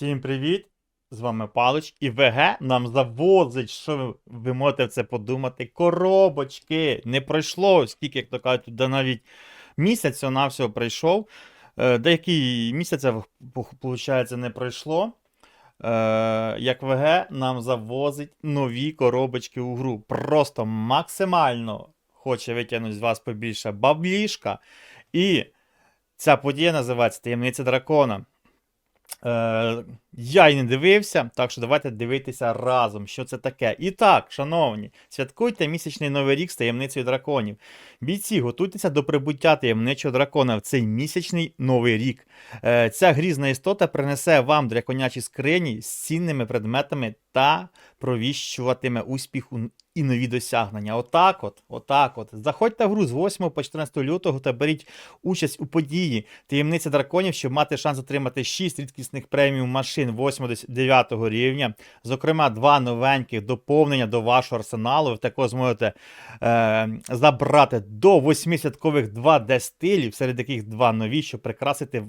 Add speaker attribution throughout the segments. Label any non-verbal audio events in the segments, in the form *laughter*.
Speaker 1: Всім привіт! З вами Палич і ВГ нам завозить, що ви, можете це подумати. Коробочки! Не пройшло, скільки, як то кажуть, туди навіть місяць на всього пройшов. Е, Деякий місяця, виходить, не пройшло. Е, як ВГ нам завозить нові коробочки у гру. Просто максимально хоче витягнути з вас побільше баблішка. І ця подія називається Таємниця дракона. Е, я й не дивився, так що давайте дивитися разом, що це таке. І так, шановні, святкуйте місячний новий рік з таємницею драконів. Бійці, готуйтеся до прибуття таємничого дракона в цей місячний новий рік. Е, ця грізна істота принесе вам драконячі скрині з цінними предметами та провіщуватиме успіх і нові досягнення. Отак от, отак от. Заходьте в гру з 8 по 14 лютого та беріть участь у події Таємниця драконів, щоб мати шанс отримати 6 рідкісних преміум машин 8-9 рівня. Зокрема, два новеньких доповнення до вашого арсеналу. Ви також зможете е, забрати до 8 святкових 2D стилів, серед яких два нові, щоб прикрасити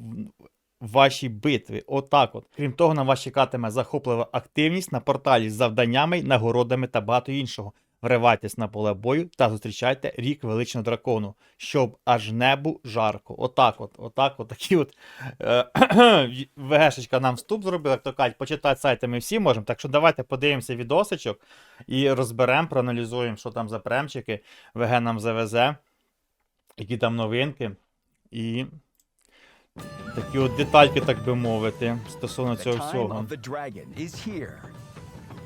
Speaker 1: ваші битви. Отак от. Крім того, на вас чекатиме захоплива активність на порталі з завданнями, нагородами та багато іншого. Вривайтесь на поле бою та зустрічайте рік величного дракону, щоб аж небу жарко. Отак от, отак от, такі от е, *clears throat* ВГшечка нам вступ зробила, як то кажуть, почитати сайти ми всі можемо. Так що давайте подивимося відосичок і розберемо, проаналізуємо, що там за премчики ВГ нам завезе, які там новинки. І такі от детальки, так би мовити, стосовно цього всього.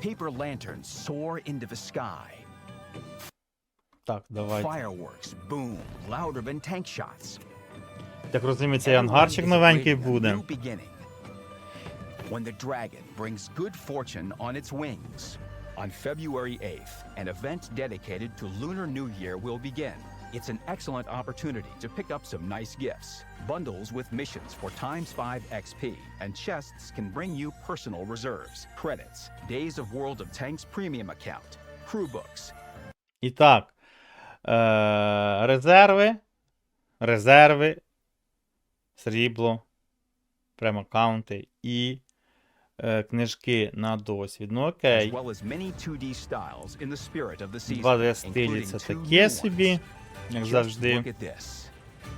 Speaker 2: Paper lanterns soar into the sky.
Speaker 1: Так, давайте.
Speaker 2: Fireworks boom louder than tank shots.
Speaker 1: Так розумію, цей
Speaker 2: Everyone
Speaker 1: ангарчик
Speaker 2: is
Speaker 1: новенький
Speaker 2: awaiting a
Speaker 1: буде.
Speaker 2: new beginning. When the dragon brings good fortune on its wings. On February 8th, an event dedicated to Lunar New Year will begin. It's an excellent opportunity to pick up some nice gifts. Bundles with missions for times 5 XP, and chests can bring you personal reserves, credits, Days of World of Tanks premium account, crew books,
Speaker 1: І так, е- резерви, резерви, срібло, прем-аккаунти і е- книжки на досвід. Ну окей.
Speaker 2: well as many 2D styles in the spirit of the season,
Speaker 1: 2D стилі це таке собі, як завжди.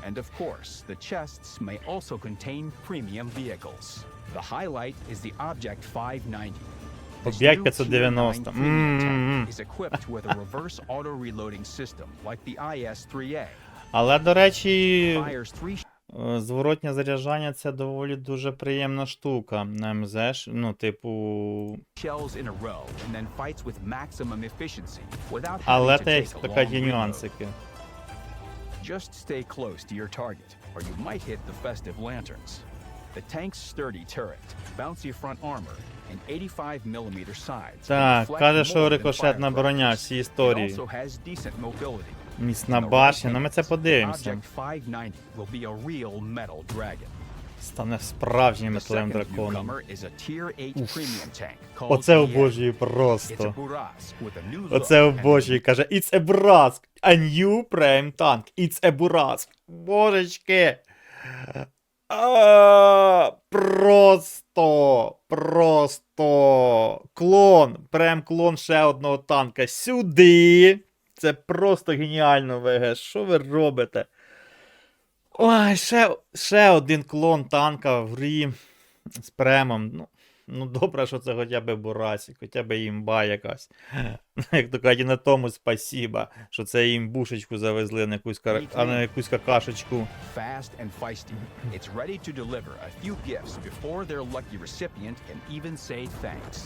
Speaker 2: And of course, the chests may also contain premium vehicles. The highlight is the Object 590. New
Speaker 1: 590.
Speaker 2: Tier 9 premium tank
Speaker 1: М-м-м.
Speaker 2: is equipped with a reverse auto-reloading system like the IS-3A.
Speaker 1: Але, до речі, е, зворотнє заряджання це доволі дуже приємна штука на МЗ. Ну, типу. Але
Speaker 2: to
Speaker 1: те така є нюансики.
Speaker 2: Just stay close to your target, or you might hit the festive lanterns. The tank's sturdy turret, bouncy front armor, and 85mm sides.
Speaker 1: Так, каже, що рикошетна броня,
Speaker 2: firecrackers.
Speaker 1: всі
Speaker 2: It
Speaker 1: історії. Міцна башня, ну ми це подивимося.
Speaker 2: Object 590 will be a real metal dragon.
Speaker 1: Стане справжнім металевим драконом.
Speaker 2: newcomer is a Tier 8
Speaker 1: Уф. Оце
Speaker 2: a
Speaker 1: просто. Оце обожнюю. Каже, It's a Burask, a new prime tank. It's a Burask. Божечки. Просто, просто клон, прям клон ще одного танка. Сюди. Це просто геніально, ВГ. Що ви робите? Ой, ще, ще один клон танка в грі з премом. Ну, ну добре, що це хоча б Бурасік, хоча б імба якась. *laughs* Як то кажуть, і на тому спасіба, що це імбушечку завезли на якусь, кара... а на якусь какашечку.
Speaker 2: fast and feisty. It's ready to deliver a few gifts before their lucky recipient can even say thanks.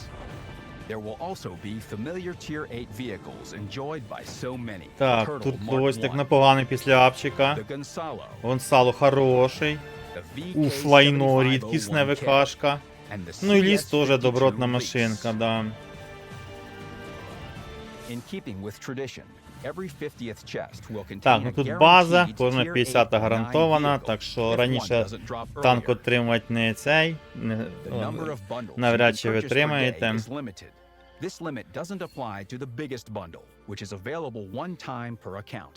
Speaker 2: There will also be familiar Tier 8 vehicles enjoyed by so many.
Speaker 1: Так, тут ось так непоганий після апчика.
Speaker 2: the Gonzalo,
Speaker 1: Вон сало хороший. Уф, лайно, рідкісне ВКшка. Ну і ліс теж добротна машинка, да.
Speaker 2: In keeping with tradition, every 50th chest will contain
Speaker 1: Так, ну тут база, кожна 50 гарантована, так що раніше танк отримувати не цей. Не, навряд чи
Speaker 2: can
Speaker 1: ви
Speaker 2: purchase per day
Speaker 1: тримаєте.
Speaker 2: is limited. This limit doesn't apply to the biggest bundle, which is available one time per account.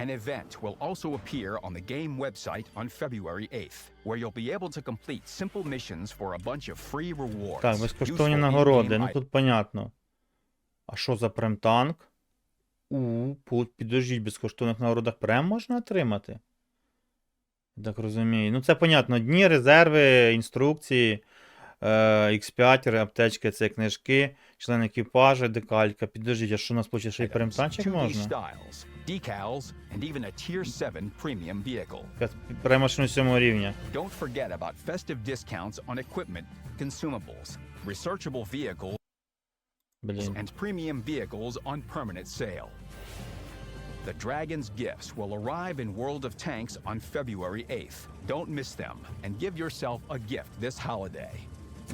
Speaker 2: An event will also appear on the game website on February 8th, where you'll be able to complete simple missions for a bunch of free rewards.
Speaker 1: Так, безкоштовні нагороди. Ну тут понятно. А що за премтанк? У, підождіть, безкоштовних нагородах прем можна отримати? Так розумію. Ну, це понятно. Дні, резерви, інструкції, е, X5, аптечки, це книжки, член екіпажу, декалька. Підождіть, а що у нас получить ще й
Speaker 2: items,
Speaker 1: премтанчик
Speaker 2: 2D
Speaker 1: можна?
Speaker 2: styles, decals, and even a Tier 7 premium vehicle.
Speaker 1: Якась Премашину 7 рівня.
Speaker 2: Don't forget about festive discounts on equipment, consumables, researchable vehicles,
Speaker 1: Блін.
Speaker 2: and premium vehicles on permanent sale. The Dragon's gifts will arrive in World of Tanks on February 8th. Don't miss them and give yourself a gift this holiday.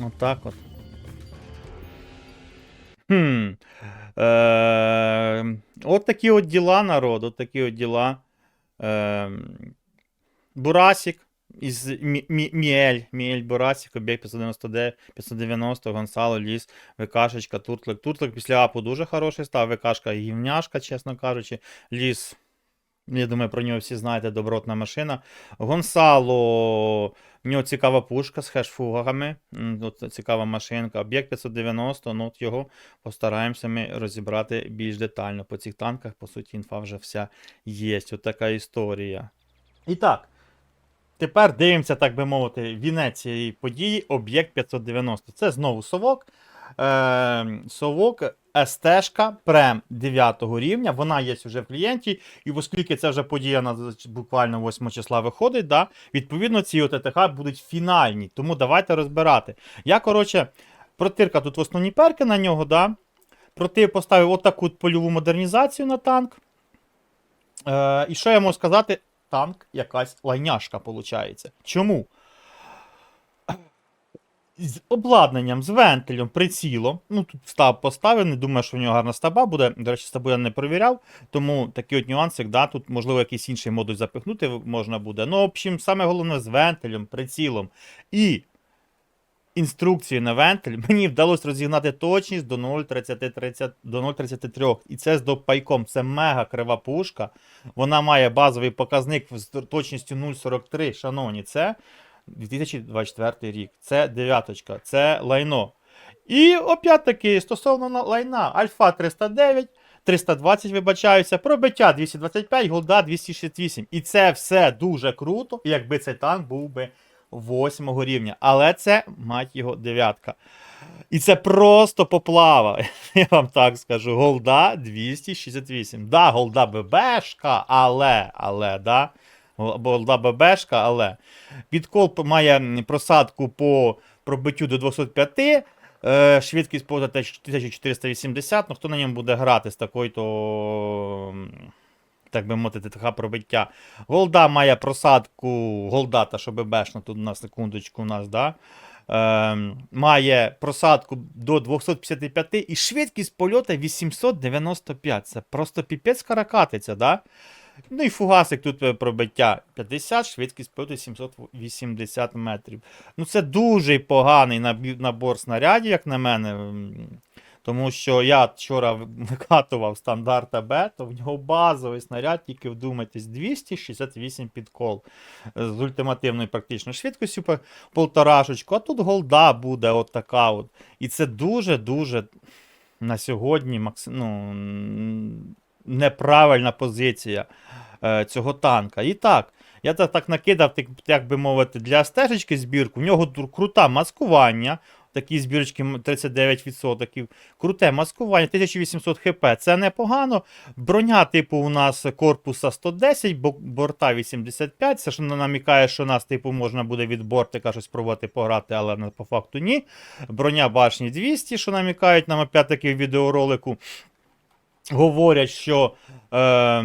Speaker 1: Отак от. Хм. Е, от такі от діла, народ, от такі от діла. Е, Бурасік із Мі- Мі- Міель, Міель Бурасік, об'єкт 599, 590, Гонсало, Ліс, ВКшечка, Туртлик. Туртлик після апу дуже хороший став, ВКшка гівняшка, чесно кажучи. Ліс. Я думаю, про нього всі знаєте, добротна машина. Гонсало, в нього цікава пушка з хешфугами. От цікава машинка. Об'єкт 590, ну от його постараємося ми розібрати більш детально. По цих танках, по суті, інфа вже вся є. От така історія. І так. Тепер дивимося, так би мовити, вінець цієї події, об'єкт 590. Це знову совок. Е, совок СТ-шка прем 9 рівня. Вона є вже в клієнті. І оскільки це вже подія на буквально 8 числа виходить, да, відповідно, ці ОТТХ будуть фінальні. Тому давайте розбирати. Я, коротше, протирка тут в основні перки на нього, да. Проти поставив отаку от польову модернізацію на танк. Е, і що я можу сказати? Танк якась лайняшка, виходить. Чому? З обладнанням, з вентилем, прицілом. Ну, тут стаб поставив, не думаю, що в нього гарна стаба буде. До речі, стабу я не перевіряв, тому такий от нюансик, да, тут, можливо, якийсь інший модуль запихнути можна буде. Ну, в общем, саме головне з вентилем, прицілом і інструкцією на вентиль мені вдалося розігнати точність до 0,30 до 0,33. І це з допайком. Це мега крива пушка. Вона має базовий показник з точністю 0,43. Шановні, це 2024 рік. Це дев'яточка, це лайно. І опять-таки, стосовно лайна, Альфа 309. 320, вибачаюся, пробиття 225, голда 268. І це все дуже круто, якби цей танк був би 8 рівня. Але це, мать його, дев'ятка. І це просто поплава. *laughs* Я вам так скажу. Голда 268. Да, голда ББшка, але, але, да. Голда ББшка, але. Підкол має просадку по пробиттю до 205. Е, швидкість по 1480. Ну, хто на ньому буде грати з такою то. Так би мовити, така пробиття. Голда має просадку. Голда, та що ББшна, тут на секундочку у нас, да? Ем, має просадку до 255 і швидкість польоту 895. Це просто піпець каракатиця, да? Ну і фугасик тут е, пробиття 50, швидкість польоту 780 метрів. Ну це дуже поганий набор снарядів, як на мене. Тому що я вчора викатував *laughs* стандарт АБ, то в нього базовий снаряд, тільки вдумайтесь, 268 підкол е, з ультимативною практично швидкістю полторашечку, а тут голда буде от така от. І це дуже-дуже на сьогодні ну, неправильна позиція е, цього танка. І так, я так, так накидав, так, як би мовити, для стежечки збірку. В нього крута маскування. Такі збірочки 39%. Круте маскування, 1800 хп. Це непогано. Броня, типу, у нас корпуса 110, бо- борта 85. Це ж намікає, що нас, типу, можна буде від бортика щось пробувати пограти, але по факту ні. Броня башні 200, що намікають нам опять-таки в відеоролику. Говорять, що. Е,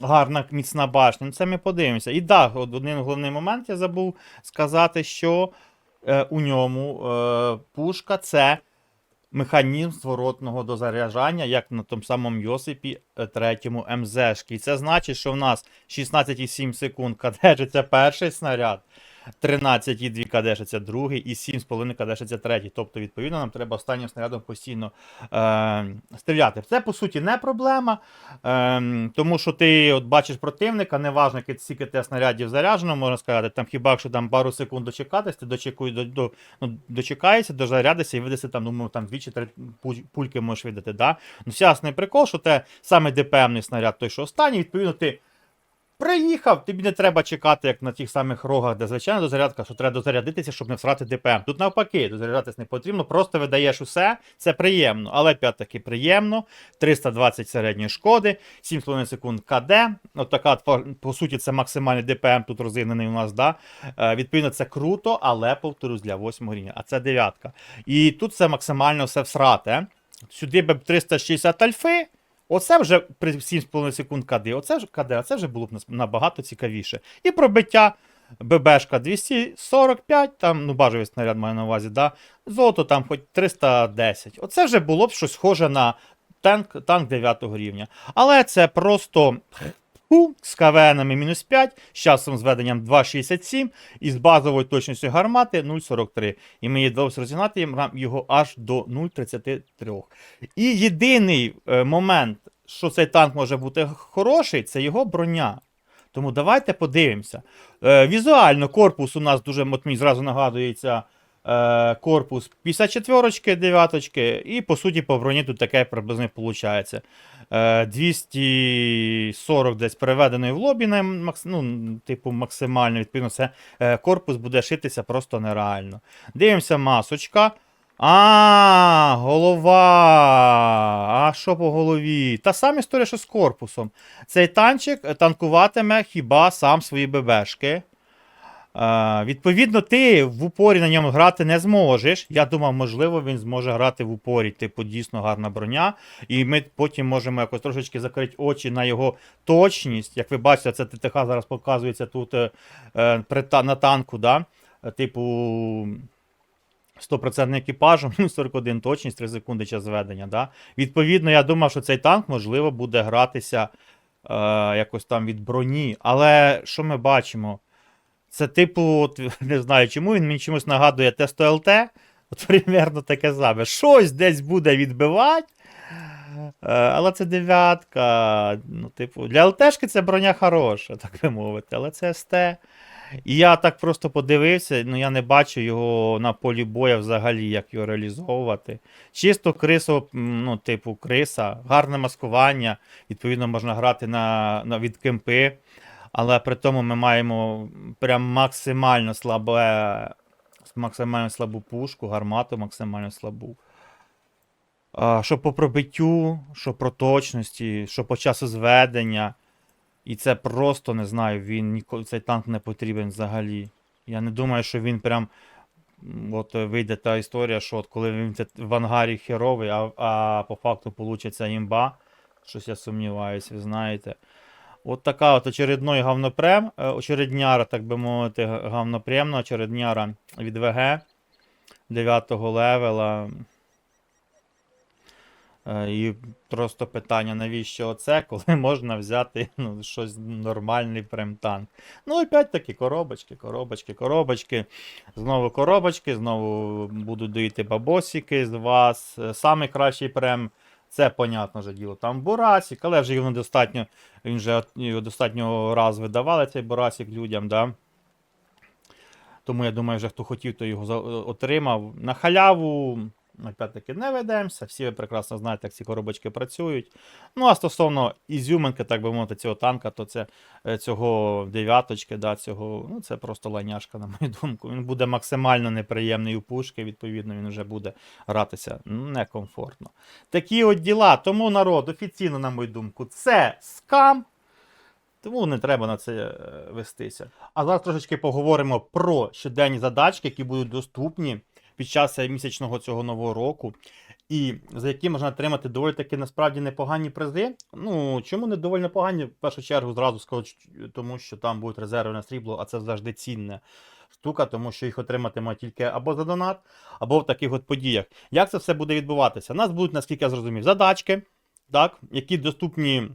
Speaker 1: Гарна міцна башня. Ну, це ми подивимося. І так, от один головний момент я забув сказати, що е, у ньому е, пушка це механізм зворотного дозаряджання, як на тому самому Йосипі е, третьому МЗшки. І це значить, що в нас 16,7 секунд кадежиться перший снаряд. 13,2 кадешиться другий і 7,5 кадешиться третій. Тобто, відповідно, нам треба останнім снарядом постійно е, стріляти. Це, по суті, не проблема, е, тому що ти от бачиш противника, неважно, скільки те снарядів заряджено, можна сказати, там хіба якщо там пару секунд дочекатись, ти дочекуй, до, до, ну, дочекаєшся, дозарядишся і видаси там, думаю, там дві чи три пульки можеш видати. Да? Ну, ясний прикол, що те саме ДПМний снаряд, той, що останній, відповідно, ти приїхав, тобі не треба чекати, як на тих самих рогах, де звичайна дозарядка, що треба дозарядитися, щоб не всрати ДПМ. Тут навпаки, дозаряджатись не потрібно, просто видаєш усе, це приємно. Але опять-таки приємно. 320 середньої шкоди, 7,5 секунд КД. От така, по- суті, це максимальний ДПМ тут розігнаний у нас, да. Е, відповідно, це круто, але повторюсь, для 8 рівня. А це дев'ятка. І тут це максимально все всрате. Сюди би 360 альфи. Оце вже при 7,5 секунд КД, оце ж КД, це вже було б набагато цікавіше. І пробиття ББшка 245, там, ну, бажовий снаряд маю на увазі, да? золото там хоч 310. Оце вже було б щось схоже на танк, танк 9 рівня. Але це просто фу, з КВНами мінус 5, з часом зведенням 2,67 і з базовою точністю гармати 0,43. І мені вдалося розігнати його аж до 0,33. І єдиний е, момент, що цей танк може бути хороший, це його броня. Тому давайте подивимося. Е, візуально корпус у нас дуже, от мені зразу нагадується корпус 54-ки, 9 і по суті по броні тут таке приблизно виходить. Е, 240 десь переведеної в лобі, на ну, типу максимально, відповідно, це е, корпус буде шитися просто нереально. Дивимося, масочка. А, голова. А що по голові? Та сама історія, що з корпусом. Цей танчик е, танкуватиме хіба сам свої ББшки. Відповідно, ти в упорі на ньому грати не зможеш. Я думав, можливо, він зможе грати в упорі. Типу, дійсно гарна броня. І ми потім можемо якось трошечки закрити очі на його точність. Як ви бачите, це ТТХ зараз показується тут е, е, на танку. Да? Типу. 100% екіпажу, 41 точність, 3 секунди час зведення. Да? Відповідно, я думав, що цей танк, можливо, буде гратися е, якось там від броні. Але що ми бачимо? Це, типу, от, *laughs* не знаю, чому він мені чомусь нагадує Тесто ЛТ. От примерно таке саме. Щось десь буде відбивати. Е, але це дев'ятка. Ну, типу, для ЛТшки це броня хороша, *laughs* так би мовити, але це СТ. І я так просто подивився, ну я не бачу його на полі боя взагалі, як його реалізовувати. Чисто крисо, ну, типу, криса, гарне маскування. Відповідно, можна грати на, на від кемпи. Але при тому ми маємо прям максимально слабе, максимально слабу пушку, гармату максимально слабу. А, що по пробиттю, що про точності, що по часу зведення. І це просто не знаю, він ніколи цей танк не потрібен взагалі. Я не думаю, що він прям. От вийде та історія, що от коли він в ангарі херовий, а, а по факту получиться імба. Щось я сумніваюся, ви знаєте. От така от очередной говнопрем, е, очередняра, так би мовити, г- говнопремна, очередняра від ВГ 9 левела. Е, І просто питання, навіщо оце, *laughs* коли можна взяти ну, щось нормальний прем-танк. Ну, опять-таки, коробочки, коробочки, коробочки. Знову коробочки, знову будуть доїти бабосики з вас. Е, Самий кращий прем. Це, понятно же діло, там Борасік, але вже його достатньо, він вже його достатньо раз видавали цей Борасік людям, да? Тому я думаю, вже хто хотів, то його отримав. На халяву, опять-таки, не ведемося. Всі ви прекрасно знаєте, як ці коробочки працюють. Ну, а стосовно ізюминки, так би мовити, цього танка, то це е, цього дев'яточки, да, цього, ну, це просто ланяшка, на мою думку. Він буде максимально неприємний у пушки, відповідно, він вже буде гратися некомфортно. Такі от діла. Тому народ, офіційно, на мою думку, це скам. Тому не треба на це е, вестися. А зараз трошечки поговоримо про щоденні задачки, які будуть доступні під час місячного цього нового року, і за які можна отримати доволі таки насправді непогані призи. Ну чому не доволі непогані? В першу чергу зразу скажу, тому що там будуть резерви на срібло, а це завжди цінна штука, тому що їх отримати можна тільки або за донат, або в таких от подіях. Як це все буде відбуватися? У нас будуть, наскільки я зрозумів, задачки, так, які доступні е,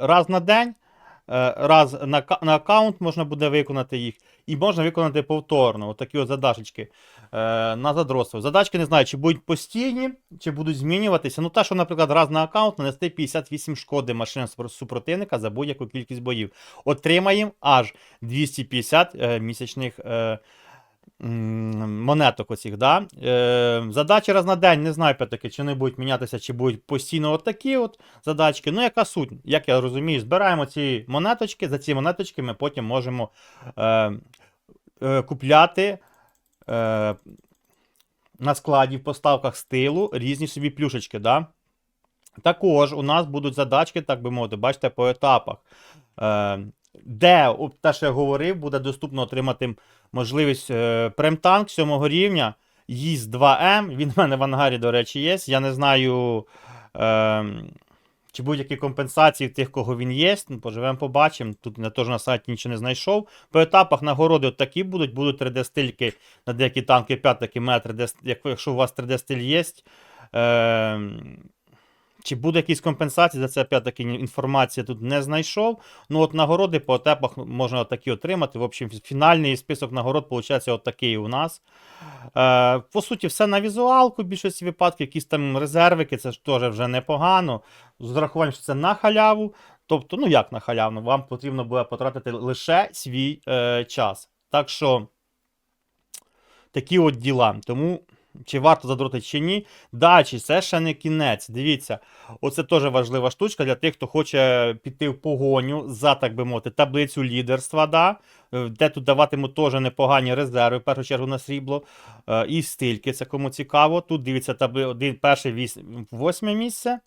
Speaker 1: раз на день. е, Раз на, на аккаунт можна буде виконати їх, і можна виконати повторно. Отакі от задачечки е, на задротство. Задачки не знаю, чи будуть постійні, чи будуть змінюватися. Ну, та, що, наприклад, раз на аккаунт нанести 58 шкоди машинам супротивника за будь-яку кількість боїв. Отримаємо аж 250 е, місячних. Е, Монеток оцих, да? Е, задачі раз на день, не знаю, таки, чи не будуть мінятися, чи будуть постійно от такі от задачки. Ну, яка суть? Як я розумію, збираємо ці монеточки, за ці монеточки ми потім можемо е, е, купляти е, на складі в поставках стилу різні собі плюшечки. Да? Також у нас будуть задачки, так би мовити, бачите, по етапах. Е, де, те, що я говорив, буде доступно отримати можливість е, премтанк 7 рівня, їзд 2М. Він в мене в ангарі, до речі, є. Я не знаю, е, чи будь-які компенсації тих, кого він є. Ну, поживемо, побачимо. Тут я теж на сайті нічого не знайшов. По етапах нагороди от такі будуть. Будуть 3D-стильки на деякі танки 5 такі метр, якщо у вас 3D-стиль є. Е, чи буде якісь компенсації за це опять-таки інформація тут не знайшов. Ну, от нагороди по етапах можна такі отримати. В общем, фінальний список нагород, виходить, такий у нас. Е, по суті, все на візуалку, в більшості випадків, якісь там резервики, це ж теж вже непогано. З урахуванням, що це на халяву. Тобто, ну як на халяву, вам потрібно буде потратити лише свій е, час. Так що, такі от діла. Тому. Чи варто задротити, чи ні. Далі, це ще не кінець. Дивіться, оце теж важлива штучка для тих, хто хоче піти в погоню за, так би мовити, таблицю лідерства, да? е, де тут даватимуть теж непогані резерви, в першу чергу на срібло. Е, І стильки, це кому цікаво. Тут дивіться табли... перше віс... восьме місце,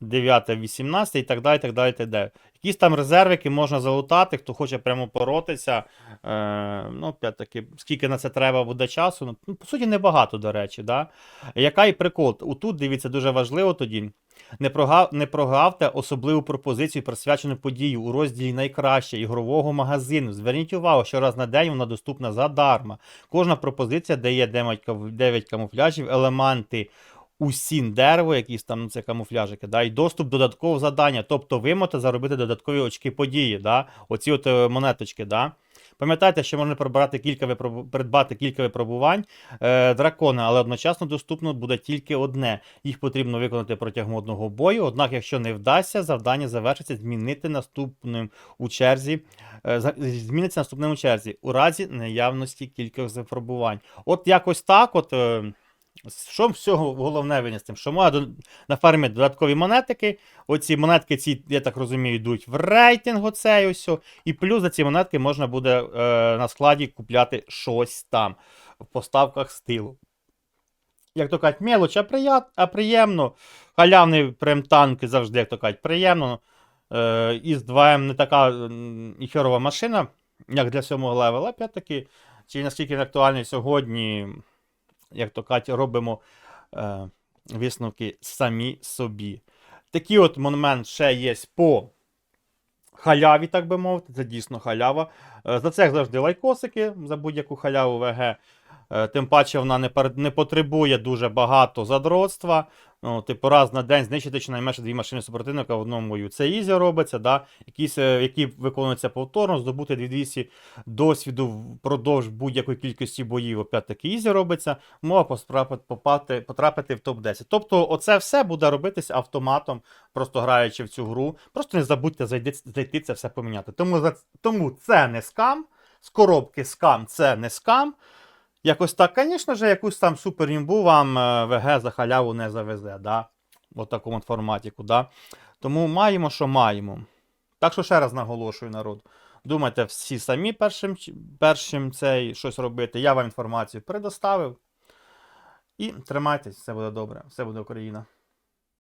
Speaker 1: дев'яте, вісімнадцяте і так далі. так далі, так далі. Якісь там резервики можна залутати, хто хоче прямо боротися. Е, ну, опять-таки, скільки на це треба буде часу. Ну, по суті, небагато, до речі. Да? Яка і прикол? Отут, дивіться, дуже важливо тоді. Не, прогав, не прогавте особливу пропозицію, присвячену подію у розділі найкраще ігрового магазину. Зверніть увагу, що раз на день вона доступна задарма. Кожна пропозиція дає 9 камуфляжів, елементи усін дерево, якісь там ну, це камуфляжики, да, і доступ до додаткового завдання. Тобто ви можете заробити додаткові очки події, да, оці от е, монеточки. Да. Пам'ятайте, що можна прибрати кілька випробу... придбати кілька випробувань е, дракона, але одночасно доступно буде тільки одне. Їх потрібно виконати протягом одного бою. Однак, якщо не вдасться, завдання завершиться змінити наступним у черзі. е, Зміниться наступним у черзі у разі наявності кількох випробувань. От якось так. от. е, що всього головне винести? Що можна до- нафармити додаткові монетики. Оці монетки, ці, я так розумію, йдуть в рейтинг, оцей ось. І плюс за ці монетки можна буде е, на складі купляти щось там в поставках стилу. Як то кажуть, мелоч, а, прият, а приємно. Халявний прем-танки завжди, як то кажуть, приємно. Е, із 2М не така м, і херова машина, як для 7 левела. Опять-таки, чи наскільки актуальний сьогодні, як то кажуть, робимо е, висновки самі собі. Такий от момент ще є по халяві, так би мовити. Це дійсно халява. Е, За це завжди лайкосики за будь-яку халяву ВГ. Е, Тим паче вона не, не потребує дуже багато задротства. Ну, типу, раз на день знищити щонайменше дві машини супротивника в одному бою. Це ізі робиться, да? Якісь, е, які виконуються повторно, здобути 2200 досвіду впродовж будь-якої кількості боїв. Опять-таки ізі робиться, мова попати, потрапити в топ-10. Тобто, оце все буде робитись автоматом, просто граючи в цю гру. Просто не забудьте зайти, зайти це все поміняти. Тому, тому це не скам. З коробки скам це не скам. Якось так, звісно ж, якусь там суперімбу вам е, ВГ за халяву не завезе, да? в такому форматі. Да? Тому маємо, що маємо. Так що ще раз наголошую, народ. Думайте всі самі першим, першим цей щось робити. Я вам інформацію предоставив. І тримайтесь, все буде добре, все буде Україна.